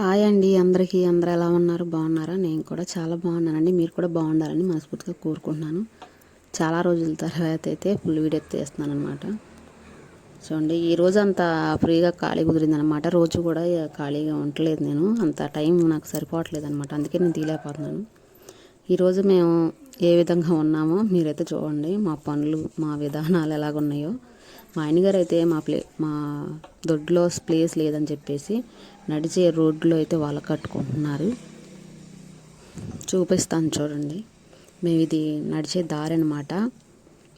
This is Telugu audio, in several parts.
హాయ్ అండి అందరికీ. అందరూ ఎలా ఉన్నారు? బాగున్నారా? నేను కూడా చాలా బాగున్నానండి. మీరు కూడా బాగుండాలని మనస్ఫూర్తిగా కోరుకుంటున్నాను. చాలా రోజుల తర్వాత అయితే ఫుల్ వీడియో తీస్తున్నాను అనమాట చూడండి ఈ రోజు అంత ఫ్రీగా ఖాళీ కుదిరిందనమాట రోజు కూడా ఖాళీగా ఉండలేదు నేను. అంత టైం నాకు సరిపోవట్లేదు అనమాట అందుకే నేను తీలేకపోతున్నాను ఈరోజు మేము ఏ విధంగా ఉన్నామో మీరైతే చూడండి. మా పనులు మా విధానాలు ఎలాగున్నాయో. మా ఆయనగారు అయితే మా ప్లే మా దొడ్లో ప్లేస్ లేదని చెప్పేసి నడిచే రోడ్లో అయితే వాళ్ళ కట్టుకుంటున్నారు. చూపిస్తాను చూడండి. మేము ఇది నడిచే దారి అనమాట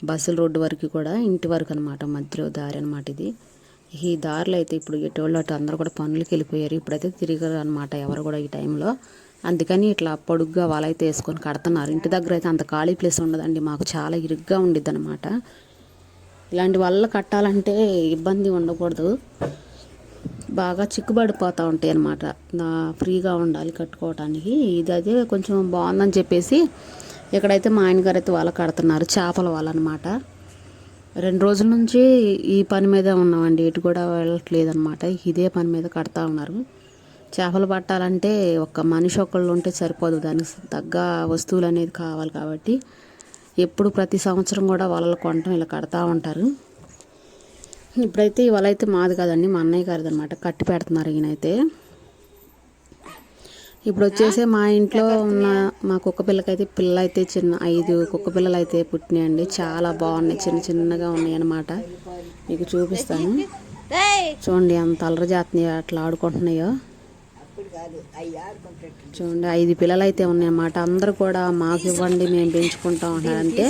బస్సుల రోడ్డు వరకు కూడా ఇంటి వరకు అనమాట మధ్యలో దారి అనమాట ఇది. ఈ దారిలో అయితే ఇప్పుడు ఎటువంటి అటు అందరూ కూడా పనులకి వెళ్ళిపోయారు. ఇప్పుడైతే తిరిగారు అనమాట ఎవరు కూడా ఈ టైంలో. అందుకని ఇట్లా పొడుగ్గా వాళ్ళైతే వేసుకొని కడుతున్నారు. ఇంటి దగ్గర అయితే అంత ఖాళీ ప్లేస్ ఉండదండి. మాకు చాలా ఇరుగ్గా ఉండిద్ది అనమాట ఇలాంటి వల్ల కట్టాలంటే ఇబ్బంది ఉండకూడదు. బాగా చిక్కుబడిపోతూ ఉంటాయి అన్నమాట. ఫ్రీగా ఉండాలి కట్టుకోవటానికి. ఇది అదే కొంచెం బాగుందని చెప్పేసి ఇక్కడైతే మా ఆయనగారు అయితే వల కడుతున్నారు. చేపల వాళ్ళనమాట రెండు రోజుల నుంచి ఈ పని మీదే ఉన్నామండి. ఎటు కూడా వెళ్ళట్లేదు అనమాట ఇదే పని మీద కడతా ఉన్నారు. చేపలు పట్టాలంటే ఒక మనిషి ఒకళ్ళు ఉంటే సరిపోదు. దానికి తగ్గ వస్తువులు అనేది కావాలి కాబట్టి ఎప్పుడు ప్రతి సంవత్సరం కూడా వలలు కొనటం ఇలా కడతా ఉంటారు. ఇప్పుడైతే ఈ వల అయితే మాది కాదండి మా అన్నయ్య గారిది అనమాట కట్టి పెడుతున్నారు ఈయనైతే. ఇప్పుడు వచ్చేసి మా ఇంట్లో ఉన్న మా కుక్క పిల్లకైతే పిల్ల అయితే చిన్న ఐదు కుక్క పిల్లలు అయితే పుట్టినాయండి. చాలా బాగున్నాయి చిన్న చిన్నగా ఉన్నాయి అన్నమాట మీకు చూపిస్తాను. చూడండి ఎంత అల్లరి చేస్తున్నాయో అట్లా ఆడుకుంటున్నాయో. చూడండి ఐదు పిల్లలు అయితే ఉన్నాయన్నమాట. అందరూ కూడా మాకు ఇవ్వండి మేము పెంచుకుంటాం అంటారంటే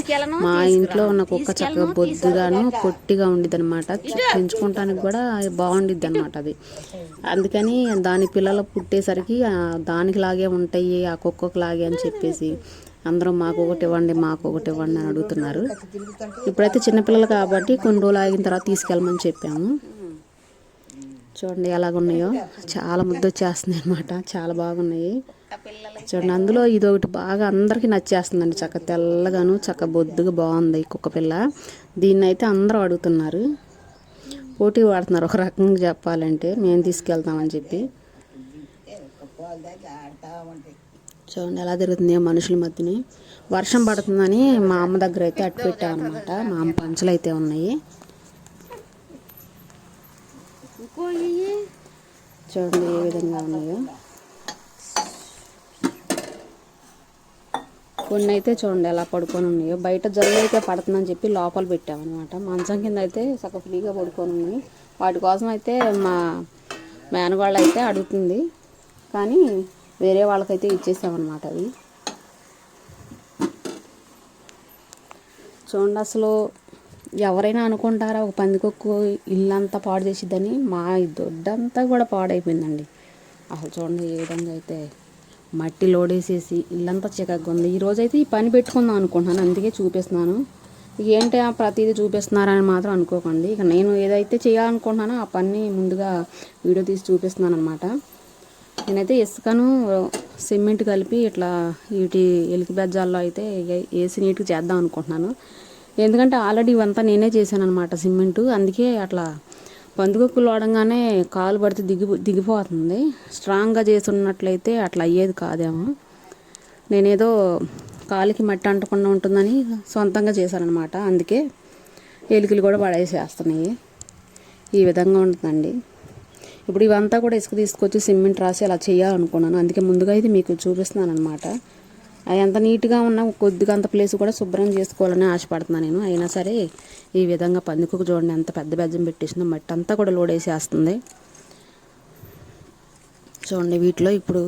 మా ఇంట్లో ఉన్న కుక్క చక్కగా బొద్దుగాను పొట్టిగా ఉండిద్ది అనమాట పెంచుకుంటానికి కూడా బాగుండిద్ది అనమాట అది. అందుకని దాని పిల్లలు పుట్టేసరికి దానికి లాగే ఉంటాయి ఆ కుక్కకు లాగే అని చెప్పేసి అందరూ మాకు ఒకటి ఇవ్వండి మాకు ఒకటి ఇవ్వండి అని అడుగుతున్నారు. ఇప్పుడైతే చిన్నపిల్లలు కాబట్టి కొన్ని రోజులు ఆగిన తర్వాత తీసుకెళ్ళమని చెప్పాము. చూడండి ఎలాగున్నాయో. చాలా ముద్ద వచ్చేస్తున్నాయి అనమాట చాలా బాగున్నాయి. చూడండి అందులో ఇది ఒకటి బాగా అందరికీ నచ్చేస్తుందండి. చక్క తెల్లగాను చక్క బొద్దుగా బాగుంది కుక్క పిల్ల. దీన్ని అయితే అందరూ అడుగుతున్నారు. పోటీ పడుతున్నారు. ఒక రకంగా చెప్పాలంటే మేము తీసుకెళ్తామని చెప్పి. చూడండి ఎలా తిరుగుతుంది మనుషుల మధ్యని. వర్షం పడుతుందని మా అమ్మ దగ్గర అయితే అట్టు పెట్టామన్నమాట. మా అమ్మ పంచలు అయితే ఉన్నాయి. చూడండి ఏ విధంగా ఉన్నాయో. కొన్ని అయితే చూడండి ఎలా పడుకొని ఉన్నాయో. బయట జల్లు అయితే పడుతుందని చెప్పి లోపల పెట్టామన్నమాట. మంచం కింద అయితే సగ ఫ్రీగా పడుకొని ఉన్నాయి. వాటి కోసం అయితే మా మేనగాళ్ళు అయితే అడుగుతుంది. కానీ వేరే వాళ్ళకైతే ఇచ్చేసామన్నమాట అవి. చూడండి అసలు ఎవరైనా అనుకుంటారా ఒక పందికొక్కు ఇల్లంతా పాడు చేసిద్దని? మా దొడ్డంతా కూడా పాడైపోయిందండి. అసలు చూడండి ఏ విధంగా అయితే మట్టి లోడేసేసి ఇల్లంతా చికగ్గా ఉంది ఈరోజైతే అయితే ఈ పని పెట్టుకుందాం అనుకుంటున్నాను అందుకే చూపిస్తున్నాను. ఏంటి ఆ ప్రతిదీ చూపిస్తున్నారని మాత్రం అనుకోకండి. ఇక నేను ఏదైతే చేయాలనుకుంటున్నానో ఆ పని ముందుగా వీడియో తీసి చూపిస్తున్నాను అనమాట నేనైతే ఇసుకను సిమెంట్ కలిపి ఇట్లా వీటి ఎలికి బెజ్జాల్లో అయితే వేసి నీట్గా చేద్దాం అనుకుంటున్నాను. ఎందుకంటే ఆల్రెడీ ఇవంతా నేనే చేశాను అనమాట సిమెంటు. అందుకే అట్లా పందుకొక్కులు వాడంగానే కాలు పడితే దిగి దిగిపోతుంది. స్ట్రాంగ్గా చేస్తున్నట్లయితే అట్లా అయ్యేది కాదేమో. నేనేదో కాలికి మట్టి అంటకుండా ఉంటుందని సొంతంగా చేశానమాట అందుకే ఎలుకలు కూడా పడేసేస్తున్నాయి. ఈ విధంగా ఉంటుందండి. ఇప్పుడు ఇవంతా కూడా ఇసుక తీసుకొచ్చి సిమెంట్ రాసి అలా చేయాలనుకున్నాను. అందుకే ముందుగా ఇది మీకు చూపిస్తున్నాను అనమాట అవి ఎంత నీట్గా ఉన్నా కొద్దిగా అంత ప్లేస్ కూడా శుభ్రం చేసుకోవాలని ఆశపడుతున్నాను నేను. అయినా సరే ఈ విధంగా పందికొక చూడండి ఎంత పెద్ద బెజ్జం పెట్టేసిన మట్టి అంతా కూడా లోడ్ వేసేస్తుంది చూడండి వీటిలో ఇప్పుడు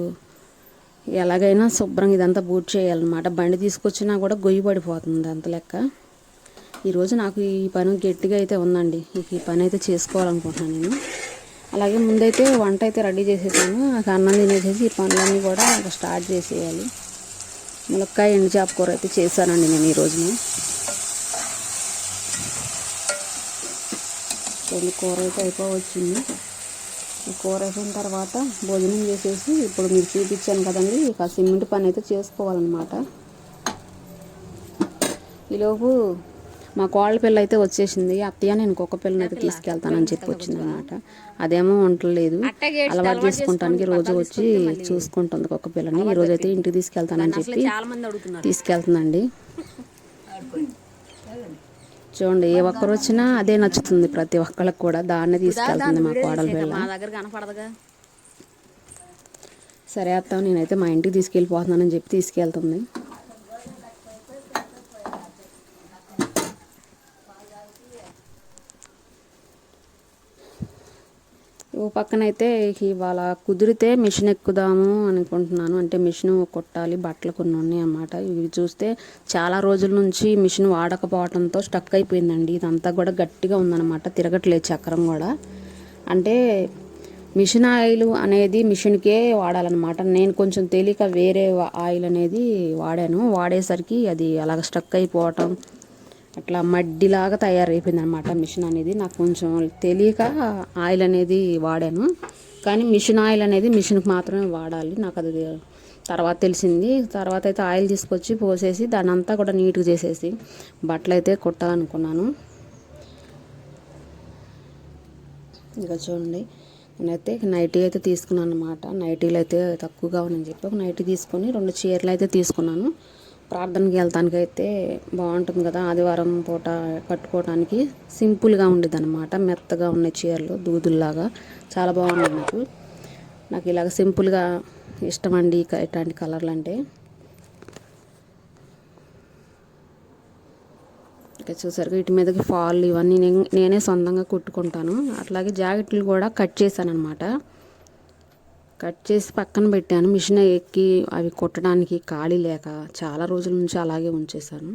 ఎలాగైనా శుభ్రంగా ఇదంతా బూట్ చేయాలన్నమాట. బండి తీసుకొచ్చినా కూడా గొయ్యి పడిపోతుంది అంత లెక్క. ఈరోజు నాకు ఈ పని గట్టిగా అయితే ఉందండి. ఈ పని అయితే చేసుకోవాలనుకుంటున్నాను నేను. అలాగే ముందైతే వంట అయితే రెడీ చేసేసాను. అన్నం తినేసేసి ఈ పనులన్నీ కూడా స్టార్ట్ చేసేయాలి. ములక్కాయ ఎండు చేప కూర అయితే చేశానండి నేను ఈ రోజున. కూర అయితే అయిపోవచ్చింది. కూర అయిపోయిన తర్వాత భోజనం చేసేసి ఇప్పుడు మీరు చూపించాను కదండి ఇక సిమెంట్ పని అయితే చేసుకోవాలన్నమాట. ఈలోపు మా కోళ్ళ పిల్ల అయితే వచ్చేసింది. అత్తయ్య నేను కుక్క పిల్లని అయితే తీసుకెళ్తానని చెప్పి వచ్చింది అనమాట అదేమో ఉండలేదు అలవాటు చేసుకుంటానికి రోజు వచ్చి చూసుకుంటుంది కుక్క పిల్లని. ఈ రోజు అయితే ఇంటికి తీసుకెళ్తానని చెప్పి తీసుకెళ్తుందండి. చూడండి ఏ ఒక్కరు వచ్చినా అదే నచ్చుతుంది ప్రతి ఒక్కళ్ళకి కూడా. దాన్నే తీసుకెళ్తుంది మా కోడల పిల్ల. సరే అత్త నేనైతే మా ఇంటికి తీసుకెళ్ళిపోతున్నానని చెప్పి తీసుకెళ్తుంది. ఓ పక్కనైతే ఇవాళ కుదిరితే మిషన్ ఎక్కుదాము అనుకుంటున్నాను. అంటే మిషన్ కొట్టాలి బట్టలు కొన్ని ఉన్నాయి అన్నమాట. ఇవి చూస్తే చాలా రోజుల నుంచి మిషన్ వాడకపోవడంతో స్టక్ అయిపోయిందండి. ఇదంతా కూడా గట్టిగా ఉందన్నమాట. తిరగట్లేదు చక్రం కూడా. అంటే మిషన్ ఆయిల్ అనేది మిషన్కే వాడాలన్నమాట. నేను కొంచెం తేలిక వేరే ఆయిల్ అనేది వాడాను. వాడేసరికి అది అలాగ స్టక్ అయిపోవటం అట్లా మడ్డిలాగా తయారైపోయింది అనమాట మిషన్ అనేది. నాకు కొంచెం తెలియక ఆయిల్ అనేది వాడాను. కానీ మిషన్ ఆయిల్ అనేది మిషన్కి మాత్రమే వాడాలి. నాకు అది తర్వాత తెలిసింది. తర్వాత అయితే ఆయిల్ తీసుకొచ్చి పోసేసి దాని అంతా కూడా నీట్గా చేసేసి బట్టలు అయితే కుట్టాలనుకున్నాను. ఇంకా చూడండి. నేనైతే నైటీ అయితే తీసుకున్నాను అనమాట నైటీలు అయితే తక్కువగా ఉన్నాయని చెప్పి ఒక నైటీ తీసుకొని రెండు చీరలు అయితే తీసుకున్నాను. ప్రార్థనకి వెళ్తానికి అయితే బాగుంటుంది కదా ఆదివారం పూట కట్టుకోవడానికి సింపుల్గా ఉండేది అనమాట మెత్తగా ఉన్న చీరలు దూదుల్లాగా. చాలా బాగుంది నాకు. నాకు ఇలాగ సింపుల్గా ఇష్టం అండి ఇట్లాంటి కలర్లు అంటే ఇక చూసారు వీటి మీదకి ఫాల్ ఇవన్నీ నేను- నేనే సొంతంగా కుట్టుకుంటాను. అట్లాగే జాకెట్లు కూడా కట్ చేశాను అనమాట కట్ చేసి పక్కన పెట్టాను. మిషన్ ఎక్కి అవి కుట్టడానికి ఖాళీ లేక చాలా రోజుల నుంచి అలాగే ఉంచేశాను.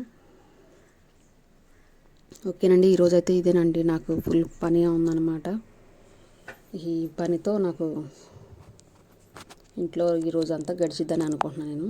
ఓకేనండి ఈరోజు అయితే ఇదేనండి. నాకు ఫుల్ పని ఉందన్నమాట. ఈ పనితో నాకు ఇంట్లో ఈరోజు అంతా గడిచిద్దని అనుకుంటున్నాను నేను.